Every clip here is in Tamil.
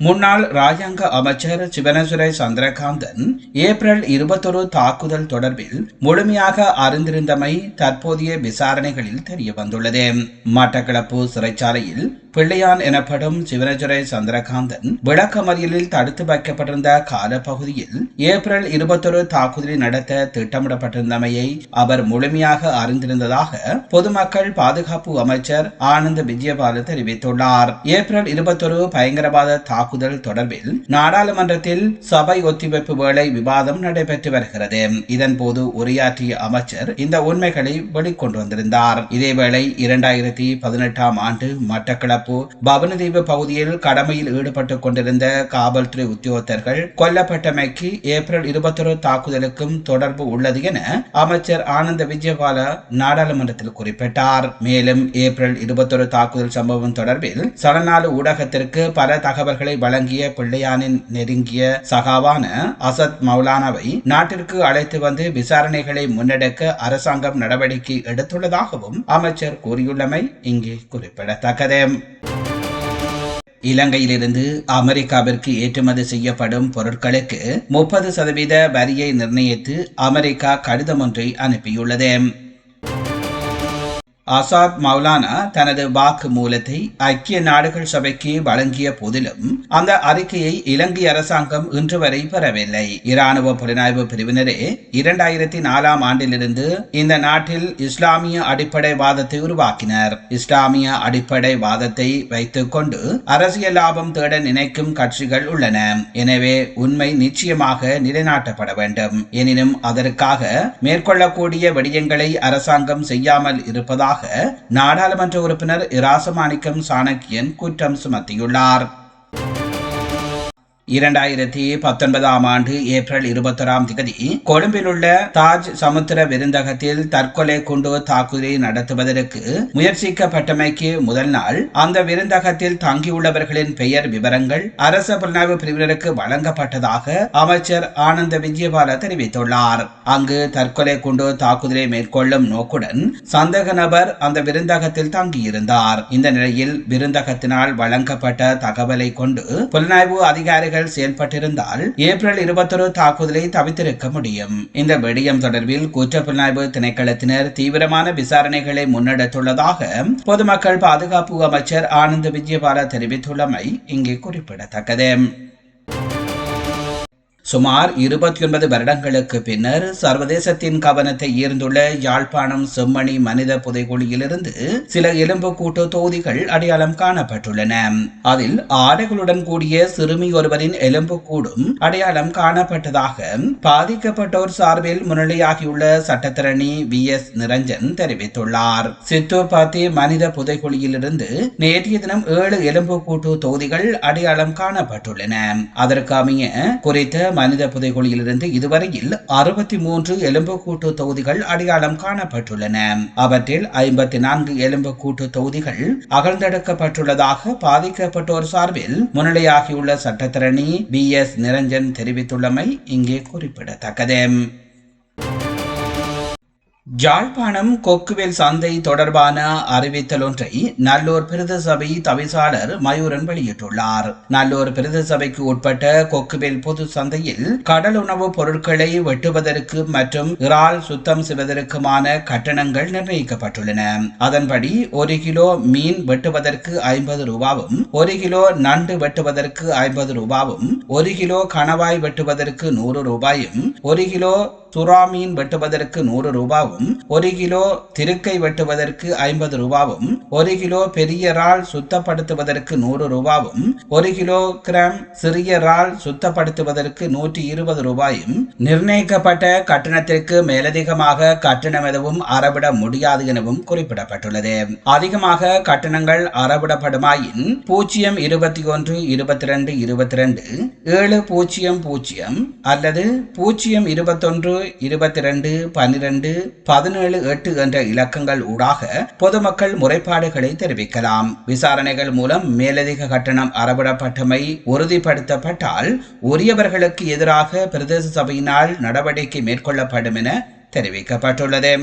முன்னாள் ராஜாங்க அமைச்சர் சிவனசுரை சந்திரகாந்தன் ஏப்ரல் இருபத்தொரு தாக்குதல் தொடர்பில் முழுமையாக அறிந்திருந்தமை தற்போதைய விசாரணைகளில் தெரிய வந்துள்ளது மட்டக்களப்பு சிறைச்சாலையில் பிள்ளையான் எனப்படும் சிவனசுரை சந்திரகாந்தன் விளக்கமறியலில் தடுத்து வைக்கப்பட்டிருந்த காலப்பகுதியில் ஏப்ரல் இருபத்தொரு தாக்குதலை நடத்த திட்டமிடப்பட்டிருந்தமையை அவர் முழுமையாக அறிந்திருந்ததாக பொதுமக்கள் பாதுகாப்பு அமைச்சர் ஆனந்த் விஜயபால தெரிவித்துள்ளார். ஏப்ரல் இருபத்தொரு பயங்கரவாத தாக்குதல் தொடர்பில் நாடாளுமன்றத்தில் சபை ஒத்திவைப்பு வேளை விவாதம் நடைபெற்று வருகிறது. இதன்போது உரையாற்றிய அமைச்சர் இந்த உண்மைகளை வெளிக்கொண்டு வந்திருந்தார். இதேவேளை இரண்டாயிரத்தி பதினெட்டாம் ஆண்டு மட்டக்களப்பு பவனதீவு பகுதியில் கடமையில் ஈடுபட்டுக் கொண்டிருந்த காவல்துறை உத்தியோகத்தர்கள் கொல்லப்பட்டமைக்கு ஏப்ரல் இருபத்தொரு தாக்குதலுக்கும் தொடர்பு உள்ளது என அமைச்சர் ஆனந்த விஜயபால நாடாளுமன்றத்தில் குறிப்பிட்டார். மேலும் ஏப்ரல் இருபத்தொரு தாக்குதல் சம்பவம் தொடர்பில் சடநாடு ஊடகத்திற்கு பல தகவல்களை வழங்கிய பிள்ளையானின் நெருங்கிய சகாவான அசத் மௌலானாவை நாட்டிற்கு அழைத்து வந்து விசாரணைகளை முன்னெடுக்க அரசாங்கம் நடவடிக்கை எடுத்துள்ளதாகவும் அமைச்சர் கூறியுள்ளமை இங்கே குறிப்பிடத்தக்கது. இலங்கையிலிருந்து அமெரிக்காவிற்கு ஏற்றுமதி செய்யப்படும் பொருட்களுக்கு முப்பது சதவீத வரியை நிர்ணயித்து அமெரிக்கா கடிதம் ஒன்றை அனுப்பியுள்ளது. ஆசாத் மௌலானா தனது வாக்கு மூலத்தை ஐக்கிய நாடுகள் சபைக்கு வழங்கிய போதிலும் அந்த அறிக்கையை இலங்கை அரசாங்கம் இன்று வரை பெறவில்லை. இராணுவ புலனாய்வு பிரிவினரே இரண்டாயிரத்தி நாலாம் ஆண்டிலிருந்து இந்த நாட்டில் இஸ்லாமிய அடிப்படை வாதத்தை உருவாக்கினர். இஸ்லாமிய அடிப்படை வாதத்தை வைத்துக் கொண்டு அரசியல் லாபம் தேட நினைக்கும் கட்சிகள் உள்ளன. எனவே உண்மை நிச்சயமாக நிலைநாட்டப்பட வேண்டும். எனினும் அதற்காக மேற்கொள்ளக்கூடிய விடயங்களை அரசாங்கம் செய்யாமல் இருப்பதாக நாடாளுமன்ற உறுப்பினர் இராசமாணிக்கம் சாணக்கியன் குற்றம் சுமத்தியுள்ளார். இரண்டாயிரத்தி பத்தொன்பதாம் ஆண்டு ஏப்ரல் இருபத்தொராம் திகதி கொழும்பில் உள்ள தாஜ் சமுத்திர விருந்தகத்தில் தற்கொலை குண்டு தாக்குதலை நடத்துவதற்கு முயற்சிக்கப்பட்டமைக்கு முதல் நாள் அந்த விருந்தகத்தில் தங்கியுள்ளவர்களின் பெயர் விவரங்கள் அரச புலனாய்வு பிரிவினருக்கு வழங்கப்பட்டதாக அமைச்சர் ஆனந்த விஜயபால தெரிவித்துள்ளார். அங்கு தற்கொலை குண்டு தாக்குதலை மேற்கொள்ளும் நோக்குடன் சந்தேக நபர் அந்த விருந்தகத்தில் தங்கியிருந்தார். இந்த நிலையில் விருந்தகத்தினால் வழங்கப்பட்ட தகவலை கொண்டு புலனாய்வு அதிகாரிகள் அதிகாரிகள் செயல்பட்டிருந்தால் ஏப்ரல் இருபத்தொரு தாக்குதலை தவித்திருக்க முடியும். இந்த விடயம் தொடர்பில் குற்றப்புலனாய்வு திணைக்களத்தினர் தீவிரமான விசாரணைகளை முன்னெடுத்துள்ளதாக பொதுமக்கள் பாதுகாப்பு அமைச்சர் ஆனந்த் விஜயபால தெரிவித்துள்ளமை இங்கே குறிப்பிடத்தக்கது. சுமார் இருபத்தி ஒன்பது வருடங்களுக்கு பின்னர் சர்வதேசத்தின் கவனத்தை ஈர்ந்துள்ள யாழ்ப்பாணம் செம்மணி மனித புதைகுழியிலிருந்து சில எலும்பு கூட்டு தொகுதிகள் அடையாளம் காணப்பட்டுள்ளன. அதில் ஆடைகளுடன் கூடிய சிறுமி ஒருவரின் எலும்பு கூடும் அடையாளம் காணப்பட்டதாக பாதிக்கப்பட்டோர் சார்பில் முன்னிலையாகியுள்ள சட்டத்திரணி வி. எஸ். நிரஞ்சன் தெரிவித்துள்ளார். சித்தூர்பாத்தி மனித புதைகுழியிலிருந்து நேற்றைய தினம் ஏழு எலும்பு கூட்டு தொகுதிகள் அடையாளம் காணப்பட்டுள்ளன. அதற்கு அமைய குறித்த மனித புதைகுழியிலிருந்து இதுவரையில் அறுபத்தி மூன்று எலும்புக்கூட்டு தொகுதிகள் அடையாளம் காணப்பட்டுள்ளன. அவற்றில் ஐம்பத்தி நான்கு எலும்புக்கூட்டு தொகுதிகள் அகழ்ந்தெடுக்கப்பட்டுள்ளதாக பாதிக்கப்பட்டோர் சார்பில் முன்னிலையாகியுள்ள சட்டத்திரணி பி எஸ் நிரஞ்சன் தெரிவித்துள்ளமை இங்கே குறிப்பிடத்தக்கது. ஜாழ்ப்பாணம் கொக்குவேல் சந்தை தொடர்பான அறிவித்தல் ஒன்றை நல்லூர் பிரத சபை தவிசாளர் மயூரன் வெளியிட்டுள்ளார். நல்லூர் பிரத சபைக்கு உட்பட்ட கொக்குவேல் பொது சந்தையில் கடல் உணவுப் பொருட்களை வெட்டுவதற்கு மற்றும் இறால் சுத்தம் செய்வதற்குமான கட்டணங்கள் நிர்ணயிக்கப்பட்டுள்ளன. அதன்படி ஒரு கிலோ மீன் வெட்டுவதற்கு ஐம்பது ரூபாவும் ஒரு கிலோ நண்டு வெட்டுவதற்கு ஐம்பது ரூபாவும் ஒரு கிலோ கணவாய் வெட்டுவதற்கு நூறு ரூபாயும் ஒரு கிலோ சுறாமீன் வெட்டுவதற்கு நூறு ரூபாவும் ஒரு கிலோ திருக்கை வெட்டுவதற்கு ஐம்பது ரூபாவும் ஒரு கிலோ பெரிய ரால் சுத்தப்படுத்துவதற்கு நூறு ரூபாவும் ஒரு கிலோ கிராம் சிறிய ரால் சுத்தப்படுத்துவதற்கு நூற்றி இருபது ரூபாயும் நிர்ணயிக்கப்பட்ட கட்டணத்திற்கு மேலதிகமாக கட்டணம் எதுவும் அறவிட முடியாது எனவும் குறிப்பிடப்பட்டுள்ளது. அதிகமாக கட்டணங்கள் அறவிடப்படுமாயின் பூஜ்ஜியம் இருபத்தி ஒன்று இருபத்தி ரெண்டு இருபத்தி ரெண்டு ஏழு பூஜ்ஜியம் பூஜ்ஜியம் அல்லது பூஜ்ஜியம் இருபத்தொன்று இருபத்தி ரெண்டு பன்னிரண்டு பதினேழு எட்டு என்ற இலக்கங்கள் ஊடாக பொதுமக்கள் முறைப்பாடுகளை தெரிவிக்கலாம். விசாரணைகள் மூலம் மேலதிக கட்டணம் அறவிடப்பட்டமை உறுதிப்படுத்தப்பட்டால் உரியவர்களுக்கு எதிராக பிரதேச சபையினால் நடவடிக்கை மேற்கொள்ளப்படும் என தெரிவிக்கப்பட்டுள்ளது.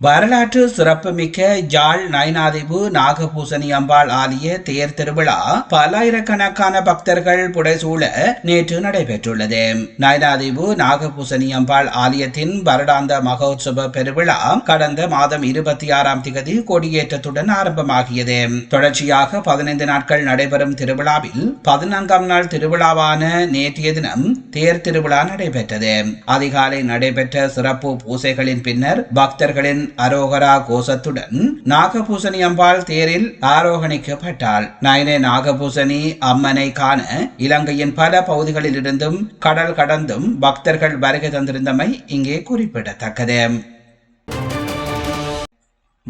வரலாற்று சிறப்புமிக்க ஜாழ் நயனாதிபு நாகபூசணி அம்பாள் ஆலய தேர் திருவிழா பல்லாயிரக்கணக்கான பக்தர்கள் புடைசூழ நேற்று நடைபெற்றுள்ளது. நயனாதிபு நாகபூசணி அம்பாள் ஆலயத்தின் வருடாந்த மகோத்சவ பெருவிழா கடந்த மாதம் இருபத்தி ஆறாம் திகதி கொடியேற்றத்துடன் ஆரம்பமாகியது. தொடர்ச்சியாக பதினைந்து நாட்கள் நடைபெறும் திருவிழாவில் பதினான்காம் நாள் திருவிழாவான நேற்றைய தினம் தேர் திருவிழா நடைபெற்றது. அதிகாலை நடைபெற்ற சிறப்பு பூசைகளின் பின்னர் பக்தர்களின் அரோகரா கோஷத்துடன் நாகபூசணி அம்பாள் தேரில் ஆரோகணிக்கப்பட்டாள். நயனே நாகபூசணி அம்மனை காண இலங்கையின் பல பகுதிகளில் இருந்தும் கடல் கடந்தும் பக்தர்கள் வருகை தந்திருந்தமை இங்கே குறிப்பிடத்தக்கது.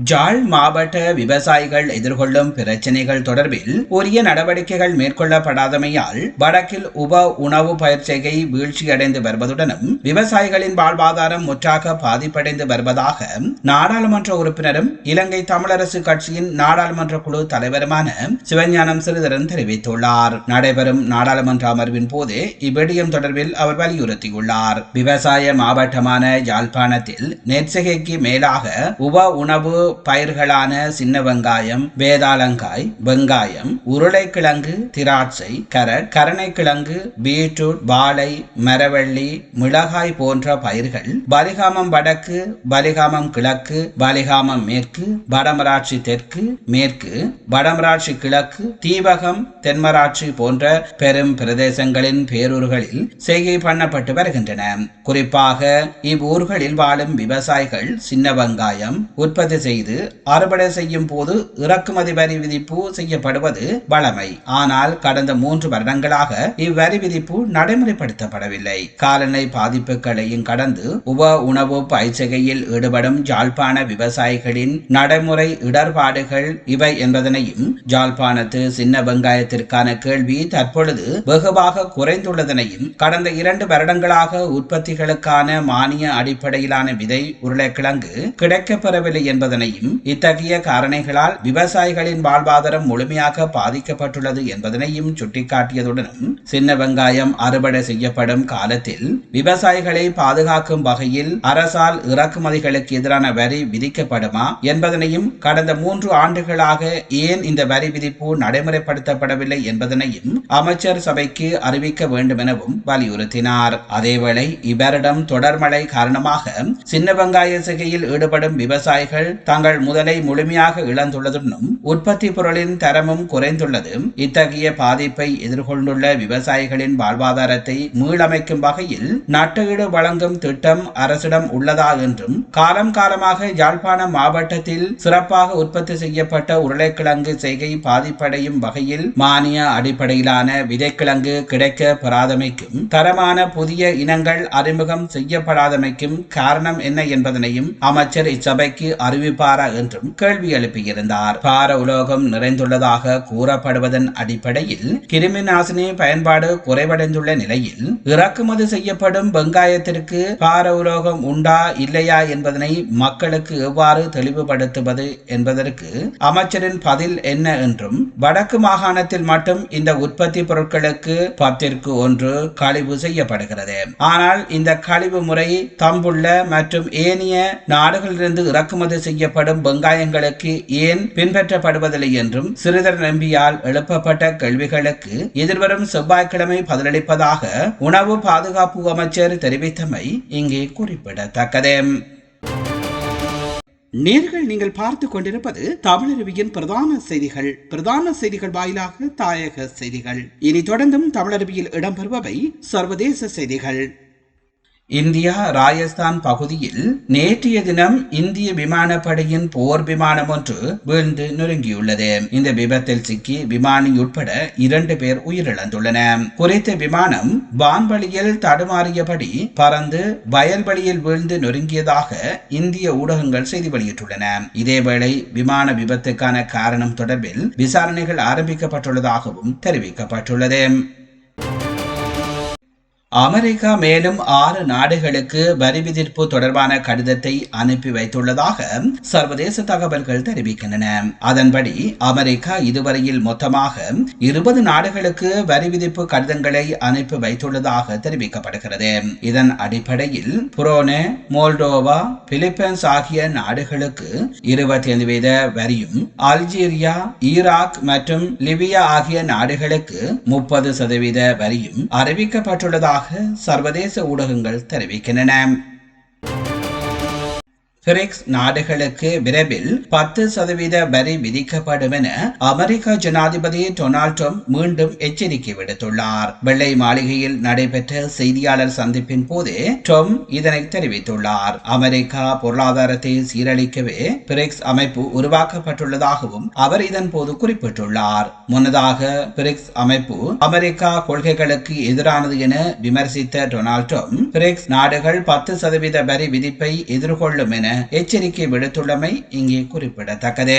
ஜாழ் மாவட்ட விவசாயிகள் எதிர்கொள்ளும் பிரச்சினைகள் தொடர்பில் உரிய நடவடிக்கைகள் மேற்கொள்ளப்படாதமையால் வடக்கில் உப உணவு பயிற்சிகை வீழ்ச்சியடைந்து வருவதுடனும் விவசாயிகளின் வாழ்வாதாரம் முற்றாக பாதிப்படைந்து வருவதாக நாடாளுமன்ற உறுப்பினரும் இலங்கை தமிழரசு கட்சியின் நாடாளுமன்ற குழு தலைவருமான சிவஞானம் சிறிதரன் தெரிவித்துள்ளார். நடைபெறும் நாடாளுமன்ற அமர்வின் போது இவ்விடயம் தொடர்பில் அவர் வலியுறுத்தியுள்ளார். விவசாய மாவட்டமான யாழ்ப்பாணத்தில் நெற்சிகைக்கு மேலாக உப உணவு பயிர்களான சின்ன வெங்காயம் வேதாளங்காய் வெங்காயம் உருளைக்கிழங்கு திராட்சை கரட் கரணைக்கிழங்கு பீட்ரூட் வாழை மரவள்ளி மிளகாய் போன்ற பயிர்கள் பலிகாமம் வடக்கு பலிகாமம் கிழக்கு பலிகாமம் மேற்கு வடமராட்சி தெற்கு மேற்கு வடமராட்சி கிழக்கு தீபகம் தென்மராட்சி போன்ற பெரும் பிரதேசங்களின் பேரூர்களில் செய்கை பண்ணப்பட்டு வருகின்றன. குறிப்பாக இவ்வூர்களில் வாழும் விவசாயிகள் சின்ன வெங்காயம் உற்பத்தி செய்ய செய்து அறுவடை செய்யும் போது இறக்குமதி வரி விதிப்பு செய்யப்படுவது வழமை. ஆனால் கடந்த மூன்று வருடங்களாக இவ்வரி விதிப்பு நடைமுறைப்படுத்தப்படவில்லை. காலநிலை பாதிப்புகளையும் கடந்து உப உணவு பயிற்சிகையில் ஈடுபடும் ஜாழ்ப்பாண விவசாயிகளின் நடைமுறை இடர்பாடுகள் இவை என்பதனையும் ஜாழ்ப்பாணத்து சின்ன வெங்காயத்திற்கான கேள்வி தற்பொழுது வெகுவாக குறைந்துள்ளதனையும் கடந்த இரண்டு வருடங்களாக உற்பத்திகளுக்கான மானிய அடிப்படையிலான விதை உருளைக்கிழங்கு கிடைக்கப்பெறவில்லை என்பதனை என்பதனையும் இத்தகைய காரணிகளால் விவசாயிகளின் வாழ்வாதாரம் முழுமையாக பாதிக்கப்பட்டுள்ளது என்பதனையும் சுட்டிக்காட்டியதுடனும் சின்ன வெங்காயம் அறுவடை செய்யப்படும் காலத்தில் விவசாயிகளை பாதுகாக்கும் வகையில் அரசால் இறக்குமதிகளுக்கு எதிரான வரி விதிக்கப்படுமா என்பதனையும் கடந்த மூன்று ஆண்டுகளாக ஏன் இந்த வரி விதிப்பு நடைமுறைப்படுத்தப்படவில்லை என்பதனையும் அமைச்சர் சபைக்கு அறிவிக்க வேண்டும் எனவும் வலியுறுத்தினார். அதேவேளை இவரிடம் தொடர்மழை காரணமாக சின்ன வெங்காய சிகையில் ஈடுபடும் விவசாயிகள் தங்கள் முதலை முழுமையாக இழந்துள்ளதுடனும் உற்பத்தி பொருளின் தரமும் குறைந்துள்ளதும் இத்தகைய பாதிப்பை எதிர்கொண்டுள்ள விவசாயிகளின் வாழ்வாதாரத்தை மீளமைக்கும் வகையில் நட்டஈடு வழங்கும் திட்டம் அரசிடம் உள்ளதா என்றும் காலம் காலமாக யாழ்ப்பாணம் மாவட்டத்தில் சிறப்பாக உற்பத்தி செய்யப்பட்ட உருளைக்கிழங்கு செய்கை பாதிப்படையும் வகையில் மானிய அடிப்படையிலான விதைக்கிழங்கு கிடைக்க பெறாதமைக்கும் தரமான புதிய இனங்கள் அறிமுகம் செய்யப்படாதமைக்கும் காரணம் என்ன என்பதனையும் அமைச்சர் இச்சபைக்கு அறிவிப்பு இருப்பாரா என்றும் கேள்வி எழுப்பியிருந்தார். பார உலோகம் நிறைந்துள்ளதாக கூறப்படுவதன் அடிப்படையில் கிருமி நாசினி பயன்பாடு குறைவடைந்துள்ள நிலையில் இறக்குமதி செய்யப்படும் வெங்காயத்திற்கு பார உலோகம் உண்டா இல்லையா என்பதனை மக்களுக்கு எவ்வாறு தெளிவுபடுத்துவது என்பதற்கு அமைச்சரின் பதில் என்ன என்றும் வடக்கு மாகாணத்தில் மட்டும் இந்த உற்பத்தி பொருட்களுக்கு பத்திற்கு ஒன்று கழிவு செய்யப்படுகிறது. ஆனால் இந்த கழிவு முறை தம்புள்ள மற்றும் ஏனைய நாடுகளிலிருந்து இறக்குமதி செய்ய செய்யப்படும் வெங்காயங்களுக்கு ஏன் பின்பற்றப்படுவதில்லை என்றும் சிறிதர் நம்பியால் எழுப்பப்பட்ட கேள்விகளுக்கு எதிர்வரும் செவ்வாய்க்கிழமை பதிலளிப்பதாக உணவு பாதுகாப்பு அமைச்சர் தெரிவித்தமை இங்கே குறிப்பிடத்தக்கது. நேர்கள் நீங்கள் பார்த்து கொண்டிருப்பது தமிழருவியின் பிரதான செய்திகள். பிரதான செய்திகள் வாயிலாக தாயக செய்திகள். இனி தொடர்ந்தும் தமிழருவியில் இடம்பெறுபவை சர்வதேச செய்திகள். இந்தியா ராஜஸ்தான் பகுதியில் நேற்றைய தினம் இந்திய விமானப்படையின் போர் விமானம் ஒன்று வீழ்ந்து நொறுங்கியுள்ளது. இந்த விபத்தில் சிக்கி விமானி உட்பட இரண்டு பேர் உயிரிழந்துள்ளன. குறித்த விமானம் வான்வழியில் தடுமாறியபடி பறந்து வயல்வெளியில் வீழ்ந்து நொறுங்கியதாக இந்திய ஊடகங்கள் செய்தி வெளியிட்டுள்ளன. இதேவேளை விமான விபத்துக்கான காரணம் தொடர்பில் விசாரணைகள் ஆரம்பிக்கப்பட்டுள்ளதாகவும் தெரிவிக்கப்பட்டுள்ளது. அமெரிக்கா மேலும் ஆறு நாடுகளுக்கு வரி விதிப்பு தொடர்பான கடிதத்தை அனுப்பி வைத்துள்ளதாக சர்வதேச தகவல்கள் தெரிவிக்கின்றன. அதன்படி அமெரிக்கா இதுவரையில் மொத்தமாக இருபது நாடுகளுக்கு வரி விதிப்பு கடிதங்களை அனுப்பி வைத்துள்ளதாக தெரிவிக்கப்படுகிறது. இதன் அடிப்படையில் புரோனே மோல்டோவா பிலிப்பைன்ஸ் ஆகிய நாடுகளுக்கு இருபத்தி ஐந்து வீத வரியும் அல்ஜீரியா ஈராக் மற்றும் லிபியா ஆகிய நாடுகளுக்கு முப்பது சதவீத வரியும் அறிவிக்கப்பட்டுள்ளதாக சர்வதேச ஊடகங்கள் தெரிவிக்கின்றன. பிரிக்ஸ் நாடுகளுக்கு விரைவில் பத்து சதவீத வரி விதிக்கப்படும் என அமெரிக்க ஜனாதிபதி டொனால்ட் ட்ரம்ப் மீண்டும் எச்சரிக்கை விடுத்துள்ளார். வெள்ளை மாளிகையில் நடைபெற்ற செய்தியாளர் சந்திப்பின் போது ட்ரம்ப் இதனை தெரிவித்துள்ளார். அமெரிக்கா பொருளாதாரத்தை சீரழிக்கவே பிரிக்ஸ் அமைப்பு உருவாக்கப்பட்டுள்ளதாகவும் அவர் இதன் போது குறிப்பிட்டுள்ளார். முன்னதாக பிரிக்ஸ் அமைப்பு அமெரிக்கா கொள்கைகளுக்கு எதிரானது என விமர்சித்த டொனால்ட் ட்ரம்ப் பிரிக்ஸ் நாடுகள் பத்து சதவீத வரி விதிப்பை எதிர்கொள்ளும் என எச்சரிக்கை விடுத்துள்ளமை இங்கே குறிப்பிடத்தக்கது.